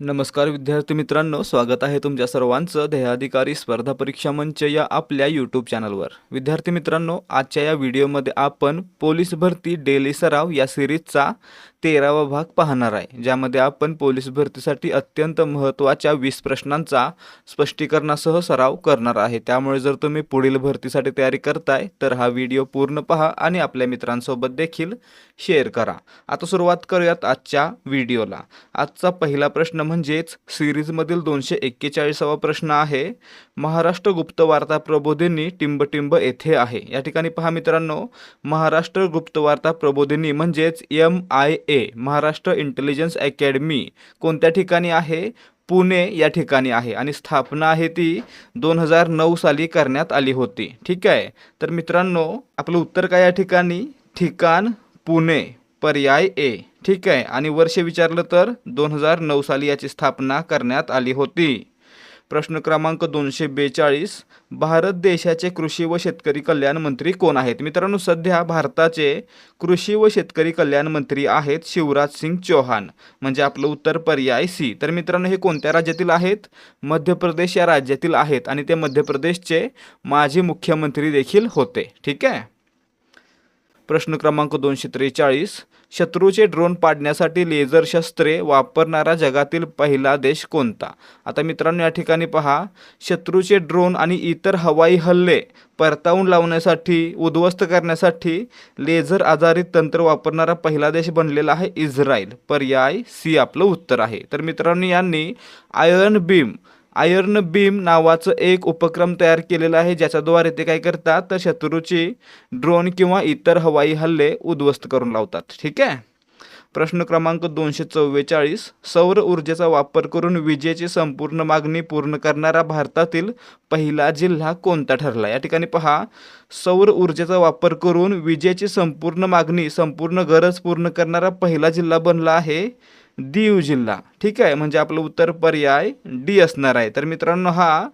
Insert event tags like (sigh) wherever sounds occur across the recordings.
नमस्कार विद्यार्थी मित्रांनो स्वागत आहे तुमच्या सर्वांचं ध्येयाधिकारी स्पर्धा परीक्षा मंच या आपल्या यूट्यूब चॅनलवर. विद्यार्थी मित्रांनो आजच्या या व्हिडिओमध्ये आपण पोलीस भरती डेली सराव या सिरीजचा तेरावा भाग पाहणार आहे ज्यामध्ये आपण पोलीस भरतीसाठी अत्यंत महत्त्वाच्या वीस प्रश्नांचा स्पष्टीकरणासह सराव करणार आहे. त्यामुळे जर तुम्ही पुढील भरतीसाठी तयारी करताय तर हा व्हिडिओ पूर्ण पहा आणि आपल्या मित्रांसोबत देखील शेअर करा. आता सुरुवात करूयात आजच्या व्हिडिओला. आजचा पहिला प्रश्न म्हणजेच सिरीजमधील दोनशे एक्केचाळीसावा प्रश्न आहे महाराष्ट्र गुप्त वार्ता प्रबोधिनी टिंबटिंब येथे आहे. या ठिकाणी पहा मित्रांनो महाराष्ट्र गुप्त वार्ता प्रबोधिनी म्हणजेच M I A A Maharashtra intelligence academy कोणत्या ठिकाणी आहे? पुणे या ठिकाणी आहे. आणि स्थापना आहे ती दोन हजार नऊ साली करण्यात आली होती. ठीक आहे? तर मित्रांनो आपलं उत्तर काय या ठिकाणी? ठिकाण पुणे. पर्याय ए. ठीक आहे? आणि वर्ष विचारलं तर दोन हजार नऊ साली याची स्थापना करण्यात आली होती. प्रश्न क्रमांक दोनशे बेचाळीस. भारत देशाचे कृषी व शेतकरी कल्याण मंत्री कोण आहेत? मित्रांनो सध्या भारताचे कृषी व शेतकरी कल्याण मंत्री आहेत शिवराज सिंग चौहान म्हणजे आपलं उत्तर पर्याय सी. तर मित्रांनो हे कोणत्या राज्यातील आहेत? मध्य प्रदेश या राज्यातील आहेत आणि ते मध्य प्रदेशचे माजी मुख्यमंत्री देखील होते. ठीक आहे? प्रश्न क्रमांक दोनशे त्रेचाळीस. शत्रूचे ड्रोन पाडण्यासाठी लेझर शस्त्रे वापरणारा जगातील पहिला देश कोणता? आता मित्रांनो या ठिकाणी पहा. शत्रूचे ड्रोन आणि इतर हवाई हल्ले परतावून लावण्यासाठी उद्ध्वस्त करण्यासाठी लेझर आधारित तंत्र वापरणारा पहिला देश बनलेला आहे इस्रायल. पर्याय सी आपलं उत्तर आहे. तर मित्रांनो यांनी आयर्न बीम आयर्न बीम नावाचं एक उपक्रम तयार केलेला आहे ज्याच्याद्वारे ते काय करतात? तर शत्रूची ड्रोन किंवा इतर हवाई हल्ले उद्ध्वस्त करून लावतात. ठीक आहे? प्रश्न क्रमांक दोनशे चव्वेचाळीस. सौर ऊर्जेचा वापर करून विजेची संपूर्ण मागणी पूर्ण करणारा भारतातील पहिला जिल्हा कोणता ठरला? या ठिकाणी पहा. सौर ऊर्जेचा वापर करून विजेची संपूर्ण मागणी संपूर्ण गरज पूर्ण करणारा पहिला जिल्हा बनला आहे दीव जिल्हा. ठीक आहे? म्हणजे आपलं उत्तर पर्याय डी असणार आहे. तर मित्रांनो हा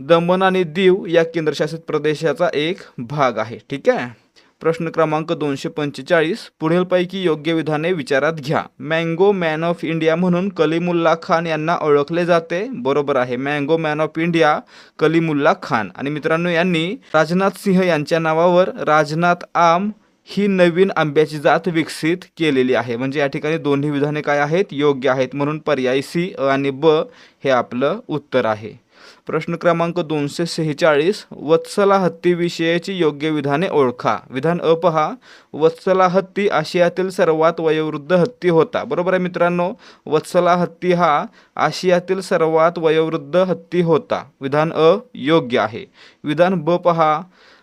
दमण आणि दीव या केंद्रशासित प्रदेशाचा एक भाग आहे. ठीक आहे? प्रश्न क्रमांक दोनशे पंचेचाळीस. पुढीलपैकी योग्य विधाने विचारात घ्या. मँगो मॅन ऑफ इंडिया म्हणून कलीमुल्ला खान यांना ओळखले जाते. बरोबर आहे. Mango man of India Kalimullah Khan. आणि मित्रांनो यांनी राजनाथ सिंह यांच्या नावावर राजनाथ आम ही नवीन आंब्याची जात विकसित केलेली आहे. म्हणजे या ठिकाणी दोन्ही विधाने काय आहेत? योग्य आहेत म्हणून पर्याय सी अ आणि ब हे आपलं उत्तर आहे. प्रश्न क्रमांक दोनशे सेहेचाळीस वत्सला हत्तीविषयीची योग्य विधाने ओळखा. विधान अ पहा वत्सला हत्ती आशियातील सर्वात वयोवृद्ध हत्ती होता. बरोबर आहे मित्रांनो? वत्सला हत्ती हा आशियातील सर्वात वयोवृद्ध हत्ती होता. विधान अ योग्य आहे. विधान ब पहा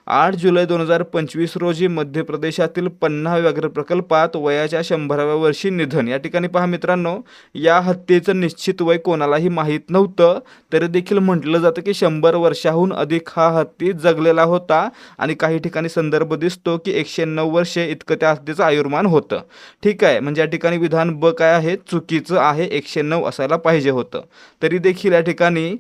आठ जुलै दोन हजार पंचवीस रोजी मध्य प्रदेशातील पन्ना व्याघ्र प्रकल्पात वयाच्या शंभराव्या वर्षी निधन. या ठिकाणी पहा मित्रांनो या हत्येचं निश्चित वय कोणालाही माहीत नव्हतं तरी देखील म्हटलं जातं की शंभर वर्षाहून अधिक हा हत्ती जगलेला होता आणि काही ठिकाणी संदर्भ दिसतो की एकशे नऊ वर्षे इतकं त्या हत्तीचं आयुर्मान होतं. ठीक आहे म्हणजे या ठिकाणी विधान ब काय आहे? चुकीचं आहे एकशे नऊ असायला पाहिजे होतं. तरी देखील या ठिकाणी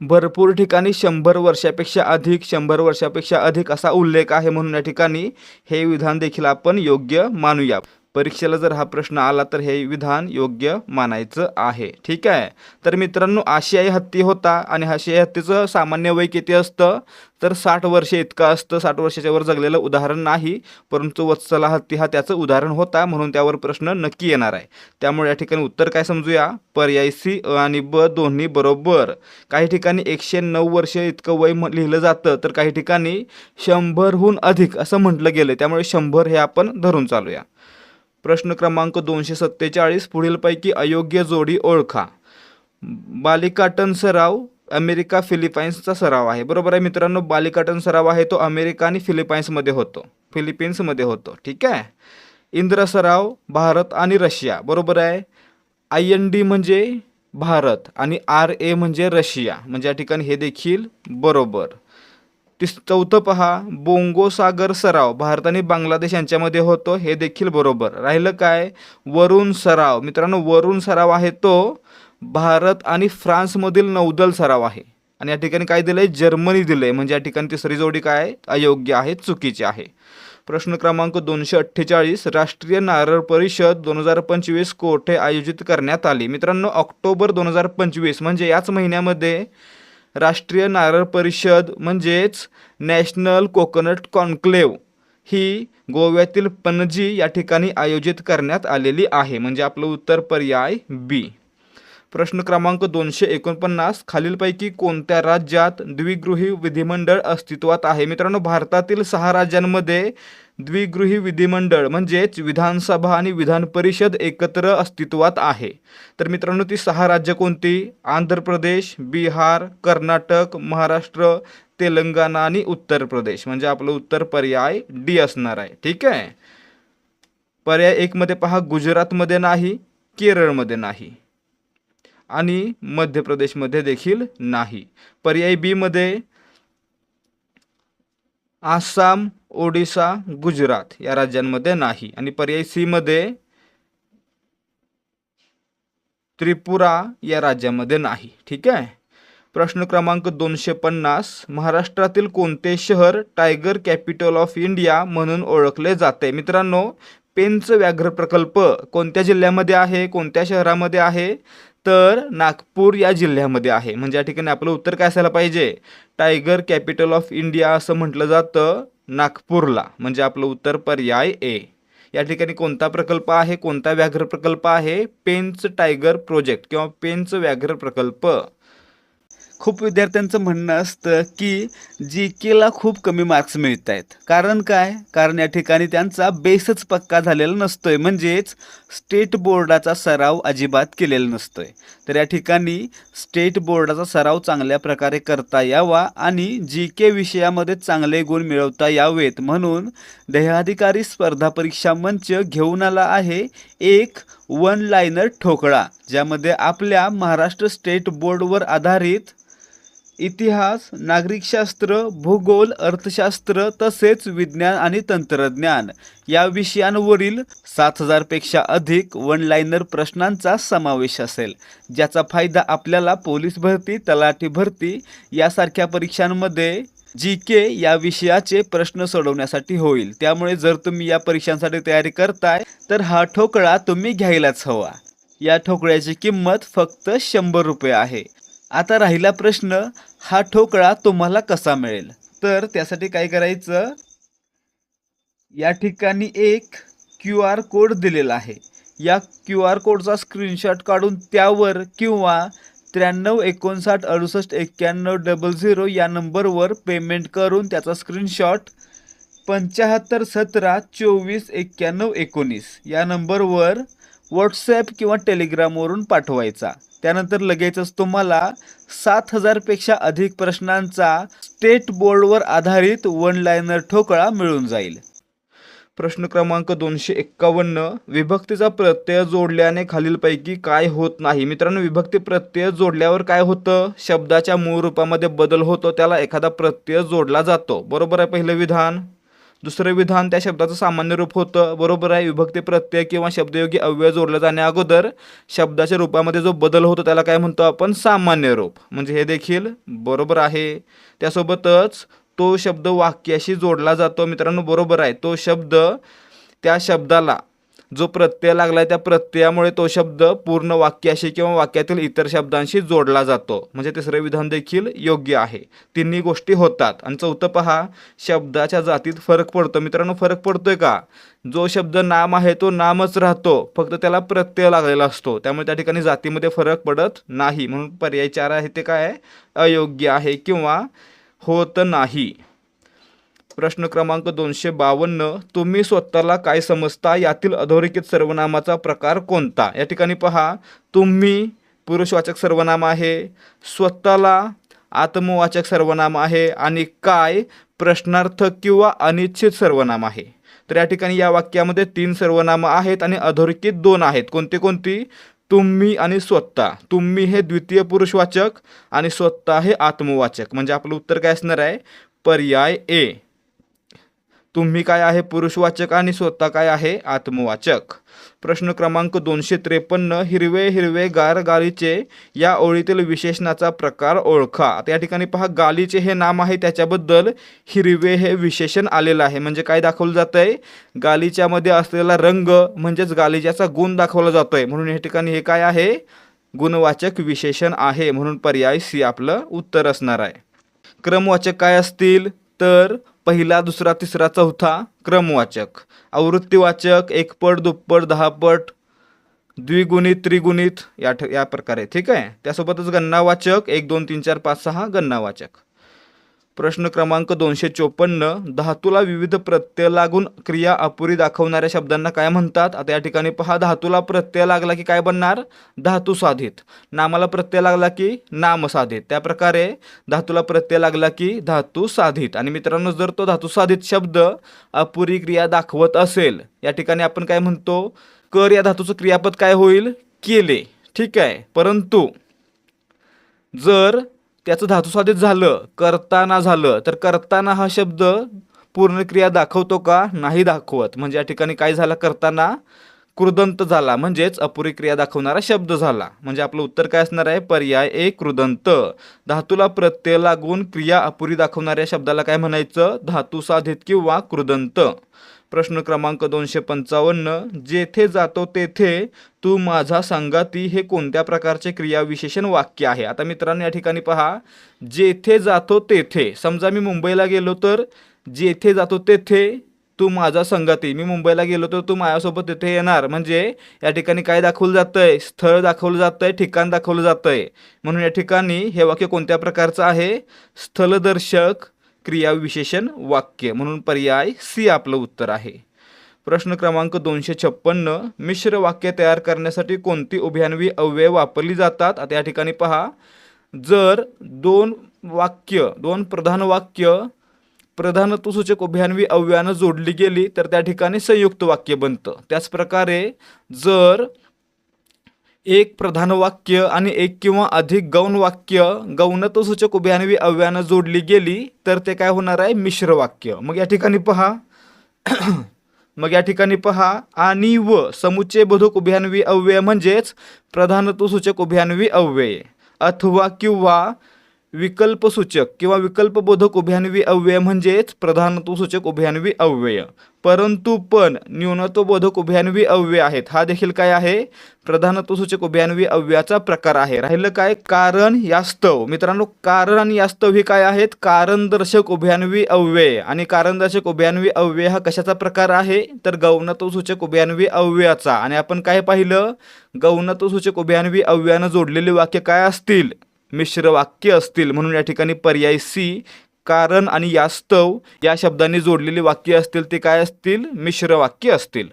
भरपूर ठिकाणी शंभर वर्षापेक्षा अधिक शंभर वर्षापेक्षा अधिक असा उल्लेख आहे म्हणून या ठिकाणी हे विधान देखील आपण योग्य मानूया. परीक्षेला जर हा प्रश्न आला तर हे विधान योग्य मानायचं आहे. ठीक आहे? तर मित्रांनो आशियाई हत्ती होता आणि आशियाई हत्तीचं सामान्य वय किती असतं? तर साठ वर्षे इतकं असतं. साठ वर्षाच्या वर जगलेलं उदाहरण नाही परंतु वत्सला हत्ती हा त्याचं उदाहरण होता म्हणून त्यावर प्रश्न नक्की येणार आहे. त्यामुळे या ठिकाणी उत्तर काय समजूया? पर्याय सी अ आणि ब दोन्ही बरोबर. काही ठिकाणी एकशे नऊ वर्ष इतकं वय लिहिलं जातं तर काही ठिकाणी शंभरहून अधिक असं म्हटलं गेलं त्यामुळे शंभर हे आपण धरून चालूया. प्रश्न क्रमांक दोनशे सत्तेचाळीस पुढीलपैकी अयोग्य जोडी ओळखा. बालिकाटन सराव अमेरिका फिलिपाईन्सचा सराव आहे. बरोबर आहे मित्रांनो? बालिकाटन सराव आहे तो अमेरिका आणि फिलिपाईन्समध्ये होतो. फिलिपिन्समध्ये होतो. ठीक आहे? इंद्र सराव भारत आणि रशिया. बरोबर आहे? आय एन डी म्हणजे भारत आणि आर ए म्हणजे रशिया. म्हणजे या ठिकाणी हे देखील बरोबर. तिस चौथं पहा. बोंगो सागर सराव. भारत आणि बांगलादेश यांच्यामध्ये होतो. हे देखील बरोबर. राहिलं काय? वरुण सराव. मित्रांनो वरुण सराव आहे तो भारत आणि फ्रान्समधील नौदल सराव आहे. आणि या ठिकाणी काय दिलंय? जर्मनी दिलंय. म्हणजे या ठिकाणी तिसरी जोडी काय? अयोग्य आहे चुकीची आहे. प्रश्न क्रमांक दोनशे अठ्ठेचाळीस. राष्ट्रीय नारळ परिषद दोन हजार पंचवीस कोठे आयोजित करण्यात आली? मित्रांनो ऑक्टोबर दोन हजार पंचवीस म्हणजे याच महिन्यामध्ये राष्ट्रीय नारळ परिषद म्हणजेच नॅशनल कोकोनट कॉन्क्लेव ही गोव्यातील पणजी या ठिकाणी आयोजित करण्यात आलेली आहे. म्हणजे आपलं उत्तर पर्याय बी प्रश्न क्रमांक दोनशे एकोणपन्नास. खालीलपैकी कोणत्या राज्यात द्विगृही विधिमंडळ अस्तित्वात आहे? मित्रांनो भारतातील सहा राज्यांमध्ये द्विगृही विधिमंडळ म्हणजेच विधानसभा आणि विधान परिषद एकत्र अस्तित्वात आहे. तर मित्रांनो ती सहा राज्य कोणती? आंध्र प्रदेश बिहार कर्नाटक महाराष्ट्र तेलंगणा आणि उत्तर प्रदेश. म्हणजे आपलं उत्तर पर्याय डी असणार आहे. ठीक आहे? पर्याय एकमध्ये पहा गुजरातमध्ये नाही केरळमध्ये नाही आणि मध्य प्रदेशमध्ये देखील नाही. पर्याय बीमध्ये आसाम ओडिसा गुजरात या राज्यांमध्ये नाही. आणि पर्याय सीमध्ये त्रिपुरा या राज्यामध्ये नाही. ठीक आहे? प्रश्न क्रमांक दोनशे पन्नास. महाराष्ट्रातील कोणते शहर टायगर कॅपिटल ऑफ इंडिया म्हणून ओळखले जाते? मित्रांनो पेंच व्याघ्र प्रकल्प कोणत्या जिल्ह्यामध्ये आहे कोणत्या शहरामध्ये आहे? तर नागपूर या जिल्ह्यामध्ये आहे. म्हणजे या ठिकाणी आपलं उत्तर काय असायला पाहिजे? टायगर कॅपिटल ऑफ इंडिया असं म्हटलं जातं नागपूरला. म्हणजे आपलं उत्तर पर्याय ए या ठिकाणी कोणता प्रकल्प आहे? कोणता व्याघ्र प्रकल्प आहे? पेंच टायगर प्रोजेक्ट किंवा पेंच व्याघ्र प्रकल्प. खूप विद्यार्थ्यांचं म्हणणं असतं की जी केला खूप कमी मार्क्स मिळत आहेत कारण काय? कारण या ठिकाणी त्यांचा बेसच पक्का झालेला नसतोय. म्हणजेच स्टेट बोर्डाचा सराव अजिबात केलेला नसतोय. तर या ठिकाणी स्टेट बोर्डाचा सराव चांगल्या प्रकारे करता यावा आणि जी के विषयामध्ये चांगले गुण मिळवता यावेत. म्हणून देहाधिकारी स्पर्धा परीक्षा मंच घेऊन आला आहे एक वन लायनर ठोकळा ज्यामध्ये आपल्या महाराष्ट्र स्टेट बोर्डवर आधारित इतिहास नागरिकशास्त्र भूगोल अर्थशास्त्र तसेच विज्ञान आणि तंत्रज्ञान. या विषयांवरील सात हजारपेक्षा अधिक वन लायनर प्रश्नांचा समावेश असेल. ज्याचा फायदा आपल्याला पोलीस भरती तलाठी भरती यासारख्या परीक्षांमध्ये जी के या विषयाचे प्रश्न सोडवण्यासाठी होईल. त्यामुळे जर तुम्ही या परीक्षांसाठी तयारी करताय तर हा ठोकळा तुम्ही घ्यायलाच हवा. या ठोकळ्याची किंमत फक्त शंभर रुपये आहे. आता राहिला प्रश्न हा ठोकळा तुम्हाला कसा मिळेल? तर त्यासाठी काय करायचं? या ठिकाणी एक क्यू आर कोड दिलेला आहे. या क्यू आर कोडचा स्क्रीनशॉट काढून त्यावर किंवा त्र्याण्णव एकोणसाठ अडुसष्ट एक्क्याण्णव डबल झिरो या नंबरवर पेमेंट करून त्याचा स्क्रीनशॉट पंच्याहत्तर सतरा चोवीस एक्क्याण्णव एकोणीस या नंबरवर व्हॉट्सॲप किंवा टेलिग्रामवरून पाठवायचा. त्यानंतर लगेचच तुम्हाला सात हजारपेक्षा अधिक प्रश्नांचा स्टेट बोर्डवर आधारित वन लायनर ठोकळा मिळून जाईल. प्रश्न क्रमांक दोनशे एक्कावन्न विभक्तीचा प्रत्यय जोडल्याने खालीलपैकी काय होत नाही? मित्रांनो विभक्ती प्रत्यय जोडल्यावर काय होतं? शब्दाच्या मूळ रूपामध्ये बदल होतो त्याला एखादा प्रत्यय जोडला जातो. बरोबर आहे पहिलं विधान? दुसरं विधान त्या शब्दाचं सामान्य रूप होतं. बरोबर आहे. विभक्ती प्रत्यय किंवा शब्दयोगी अव्यय जोडला जाण्या अगोदर शब्दाच्या रूपामध्ये जो बदल होतो त्याला काय म्हणतो आपण? सामान्य रूप. म्हणजे हे देखील बरोबर आहे. त्यासोबतच तो शब्द वाक्याशी जोडला जातो. मित्रांनो बरोबर आहे. तो शब्द त्या शब्दाला जो प्रत्यय लागला आहे त्या प्रत्ययामुळे तो शब्द पूर्ण वाक्याशी किंवा वाक्यातील इतर शब्दांशी जोडला जातो. म्हणजे तिसरं विधान देखील योग्य आहे. तिन्ही गोष्टी होतात. आणि चौथं पहा शब्दाच्या जातीत फरक पडतो. मित्रांनो फरक पडतोय का? जो शब्द नाम आहे तो नामच राहतो. फक्त त्याला प्रत्यय लागलेला असतो. त्यामुळे त्या ठिकाणी जातीमध्ये फरक पडत नाही. म्हणून पर्याय चार आहे ते काय अयोग्य आहे किंवा होत नाही. प्रश्न क्रमांक दोनशे बावन्न तुम्ही स्वतःला काय समजता? यातील अधोरेखित सर्वनामाचा प्रकार कोणता? या ठिकाणी पहा. तुम्ही पुरुषवाचक सर्वनाम आहे. स्वतःला आत्मवाचक सर्वनाम आहे. आणि काय? प्रश्नार्थ किंवा अनिश्चित सर्वनाम आहे. तर या ठिकाणी या वाक्यामध्ये तीन सर्वनामं आहेत आणि अधोरेखित दोन आहेत. कोणती कोणती? तुम्ही आणि स्वतः. तुम्ही हे द्वितीय पुरुषवाचक आणि स्वतः हे आत्मवाचक. म्हणजे आपलं उत्तर काय असणार आहे? पर्याय ए. तुम्ही काय आहे? पुरुषवाचक आणि स्वतः काय आहे? आत्मवाचक. प्रश्न क्रमांक दोनशे त्रेपन्न हिरवे हिरवे गार गालीचे या ओळीतील विशेषणाचा प्रकार ओळखा. आता या ठिकाणी पहा गालीचे हे नाम आहे त्याच्याबद्दल हिरवे हे विशेषण आलेलं आहे. म्हणजे काय दाखवलं जातं आहे गालिच्यामध्ये असलेला रंग म्हणजेच गालिच्याचा गुण दाखवला जातो आहे म्हणून या ठिकाणी हे काय आहे? गुणवाचक विशेषण आहे. म्हणून पर्याय सी आपलं उत्तर असणार आहे. क्रमवाचक काय असतील? तर पहिला दुसरा तिसरा चौथा क्रमवाचक. आवृत्तीवाचक एकपट दुप्पट दहापट द्विगुणित त्रिगुणित या ठ या प्रकारे. ठीक आहे? त्यासोबतच गणनावाचक एक दोन तीन चार पाच सहा गणनावाचक. प्रश्न क्रमांक दोनशे चोपन्न धातूला विविध प्रत्यय लागून क्रिया अपुरी दाखवणाऱ्या शब्दांना काय म्हणतात? आता या ठिकाणी पहा धातूला प्रत्यय लागला की काय बनणार? धातू साधित. नामाला प्रत्यय लागला की नाम साधित. त्या प्रकारे धातूला प्रत्यय लागला की धातू साधित. आणि मित्रांनो जर तो धातू साधित शब्द अपुरी क्रिया दाखवत असेल या ठिकाणी आपण काय म्हणतो? कर या धातूचं क्रियापद काय होईल? केले. ठीक आहे. परंतु जर त्याचं धातुसाधित झालं. करताना झालं. तर करताना हा शब्द पूर्ण क्रिया दाखवतो का? नाही दाखवत. म्हणजे या ठिकाणी काय झाला? करताना कृदंत झाला. म्हणजेच अपुरी क्रिया दाखवणारा शब्द झाला. म्हणजे आपलं उत्तर काय असणार आहे? पर्याय ए कृदंत धातूला प्रत्यय लागून क्रिया अपुरी दाखवणाऱ्या शब्दाला काय म्हणायचं? धातुसाधित किंवा कृदंत प्रश्न क्रमांक दोनशे पंचावन्न जेथे जातो तेथे तू माझा संगाती हे कोणत्या प्रकारचे क्रियाविशेषण वाक्य आहे? आता मित्रांनो या ठिकाणी पहा. जेथे जातो तेथे समजा मी मुंबईला गेलो तर जेथे जातो तेथे तू माझा संगती मी मुंबईला गेलो तर तू माझ्यासोबत तिथे येणार. म्हणजे या ठिकाणी काय दाखवलं जातं आहे स्थळ दाखवलं जातं आहे ठिकाण दाखवलं जातं आहे म्हणून या ठिकाणी हे वाक्य कोणत्या प्रकारचं आहे? स्थलदर्शक क्रियाविशेषण वाक्य म्हणून पर्याय सी आपलं उत्तर आहे. प्रश्न क्रमांक दोनशे छप्पन्न मिश्र वाक्य तयार करण्यासाठी कोणती उभयान्वी अव्यय वापरली जातात? आता या ठिकाणी पहा. जर दोन वाक्य दोन प्रधान वाक्य प्रधानत्वसूचक उभ्यान्वी अव्ययानं जोडली गेली तर त्या ठिकाणी संयुक्त वाक्य बनतं. त्याचप्रकारे जर एक प्रधान वाक्य आणि एक किंवा अधिक गौण वाक्य गौणत्वसूचक उभ्यानवी अव्यानं जोडली गेली तर ते काय होणार आहे? मिश्र वाक्य. मग या ठिकाणी पहा. (clears throat) मग या ठिकाणी पहा. आणि व समुच्चय बोधक उभयान्वी अव्यय म्हणजेच प्रधानत्वसूचक उभयान्वी अव्यय. अथवा किंवा विकल्पसूचक किंवा विकल्पबोधक उभ्यान्वी अव्यय म्हणजेच प्रधानत्वसूचक उभ्यान्वी अव्यय. परंतु पण न्यूनत्वबोधक उभ्यान्वी अव्यय आहेत. हा देखील काय आहे? प्रधानत्वसूचक उभ्यान्वी अव्ययाचा प्रकार आहे. राहिलं काय? कारण यास्तव. मित्रांनो कारण आणि यास्तव ही काय आहेत? कारणदर्शक उभ्यान्वी अव्यय. आणि कारणदर्शक उभ्यान्वी अव्यय हा कशाचा प्रकार आहे? तर गौणत्वसूचक उभ्यान्वी अव्ययाचा. आणि आपण काय पाहिलं? गौणत्वसूचक उभ्यान्वी अव्ययानं जोडलेली वाक्य काय असतील? मिश्र वाक्य असतील म्हणून या ठिकाणी पर्याय सी कारण आणि यास्तव या शब्दांनी जोडलेली वाक्य असतील ते काय असतील? मिश्र वाक्य असतील.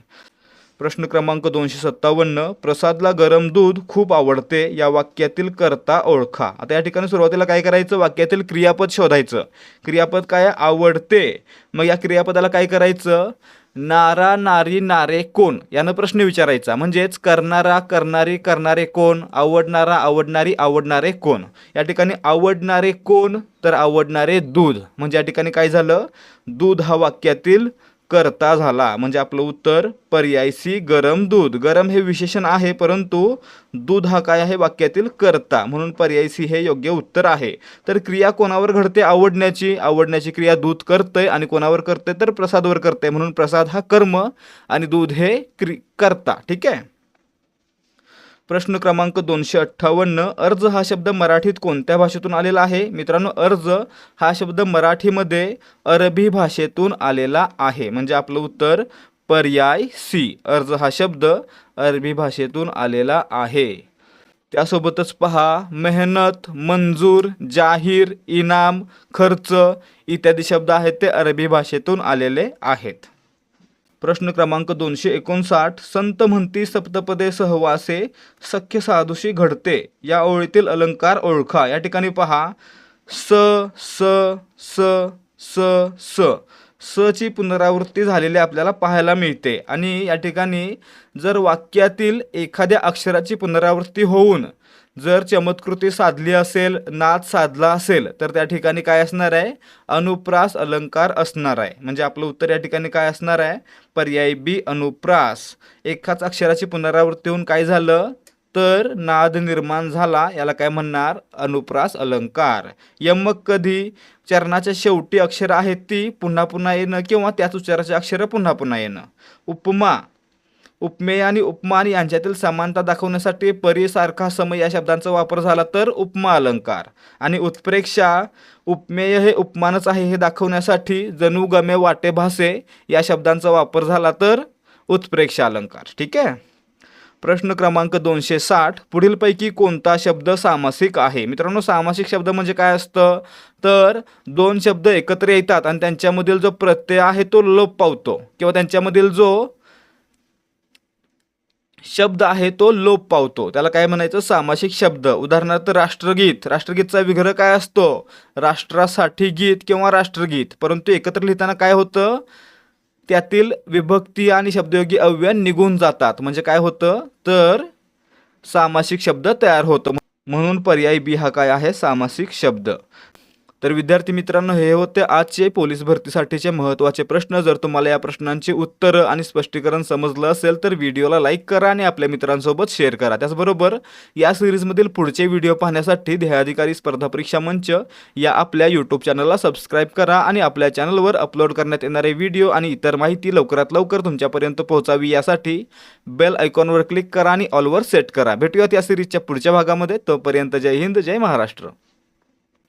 प्रश्न क्रमांक दोनशे सत्तावन्न प्रसादला गरम दूध खूप आवडते या वाक्यातील करता ओळखा. आता या ठिकाणी सुरुवातीला काय करायचं? वाक्यातील क्रियापद शोधायचं. क्रियापद काय? आवडते. मग या क्रियापदाला काय करायचं? नारा नारी नारे कोण? यानं प्रश्न विचारायचा. म्हणजेच करणारा करणारी करणारे कोण? आवडणारा आवडणारी आवडणारे कोण? या ठिकाणी आवडणारे कोण तर आवडणारे दूध. म्हणजे या ठिकाणी काय झालं? दूध हा वाक्यातील करता झाला. म्हणजे आपलं उत्तर पर्याय सी गरम दूध. गरम हे विशेषण आहे परंतु दूध हा काय आहे? वाक्यातील करता. म्हणून पर्याय सी हे योग्य उत्तर आहे. तर क्रिया कोणावर घडते? आवडण्याची. आवडण्याची क्रिया दूध करते आणि कोणावर करते तर प्रसादवर करते म्हणून प्रसाद हा कर्म आणि दूध हे क्रि करता. ठीक आहे? प्रश्न क्रमांक दोनशे अठ्ठावन्न अर्ज हा शब्द मराठीत कोणत्या भाषेतून आलेला आहे? मित्रांनो अर्ज हा शब्द मराठीमध्ये अरबी भाषेतून आलेला आहे. म्हणजे आपलं उत्तर पर्याय सी. अर्ज हा शब्द अरबी भाषेतून आलेला आहे. त्यासोबतच पहा मेहनत मंजूर जाहीर इनाम खर्च इत्यादी शब्द आहेत ते अरबी भाषेतून आलेले आहेत. प्रश्न क्रमांक दोनशे एकोणसाठ संत म्हणती सप्तपदे सहवासे सख्य साधुशी घडते. या ओळीतील अलंकार ओळखा. या ठिकाणी पहा. स स स स स. स ची पुनरावृत्ती झालेली आपल्याला पाहायला मिळते. आणि या ठिकाणी जर वाक्यातील एखाद्या अक्षराची पुनरावृत्ती होऊन जर चमत्कृती साधली असेल नाद साधला असेल तर त्या ठिकाणी काय असणार आहे? अनुप्रास अलंकार असणार आहे. म्हणजे आपलं उत्तर या ठिकाणी काय असणार आहे? पर्याय बी अनुप्रास. एकाच अक्षराची पुनरावृत्ती होऊन काय झालं? तर नाद निर्माण झाला. याला काय म्हणणार? अनुप्रास अलंकार. यमक कधी? चरणाच्या शेवटी अक्षरं आहेत ती. पुन्हा पुन्हा येणं किंवा त्याच उच्चाराची अक्षरं पुन्हा पुन्हा येणं. उपमा. उपमेय आणि उपमान यांच्यातील समानता दाखवण्यासाठी परीसारखा समय या शब्दांचा वापर झाला तर उपमा अलंकार. आणि उत्प्रेक्षा उपमेय हे उपमानच आहे हे दाखवण्यासाठी जणू गमे वाटे भासे या शब्दांचा वापर झाला तर उत्प्रेक्षा अलंकार. ठीक आहे? प्रश्न क्रमांक दोनशे साठ. पुढीलपैकी कोणता शब्द सामासिक आहे? मित्रांनो सामासिक शब्द म्हणजे काय असतं? तर दोन शब्द एकत्र येतात आणि त्यांच्यामधील जो प्रत्यय आहे तो लोप पावतो किंवा त्यांच्यामधील जो शब्द आहे तो लोप पावतो. त्याला काय म्हणायचं? सामासिक शब्द. उदाहरणार्थ राष्ट्रगीत. राष्ट्रगीतचा विग्रह काय असतो? राष्ट्रासाठी गीत किंवा राष्ट्रगीत. परंतु एकत्र लिहिताना काय होतं? त्यातील विभक्ती आणि शब्दयोगी अव्यय निघून जातात. म्हणजे काय होतं? तर सामासिक शब्द तयार होतं. म्हणून पर्याय बी हा काय आहे? सामासिक शब्द. तर विद्यार्थी मित्रांनो हे होते आजचे पोलीस भरतीसाठीचे महत्त्वाचे प्रश्न. जर तुम्हाला या प्रश्नांची उत्तरं आणि स्पष्टीकरण समजलं असेल तर व्हिडिओला लाईक करा आणि आपल्या मित्रांसोबत शेअर करा. त्याचबरोबर या सिरीजमधील पुढचे व्हिडिओ पाहण्यासाठी ध्येयाधिकारी स्पर्धा परीक्षा मंच या आपल्या यूट्यूब चॅनलला सबस्क्राईब करा आणि आपल्या चॅनलवर अपलोड करण्यात येणारे व्हिडिओ आणि इतर माहिती लवकरात लवकर तुमच्यापर्यंत पोहोचावी. यासाठी बेल आयकॉनवर क्लिक करा आणि ऑलवर सेट करा. भेटूयात या सिरीजच्या पुढच्या भागामध्ये. तोपर्यंत जय हिंद जय महाराष्ट्र.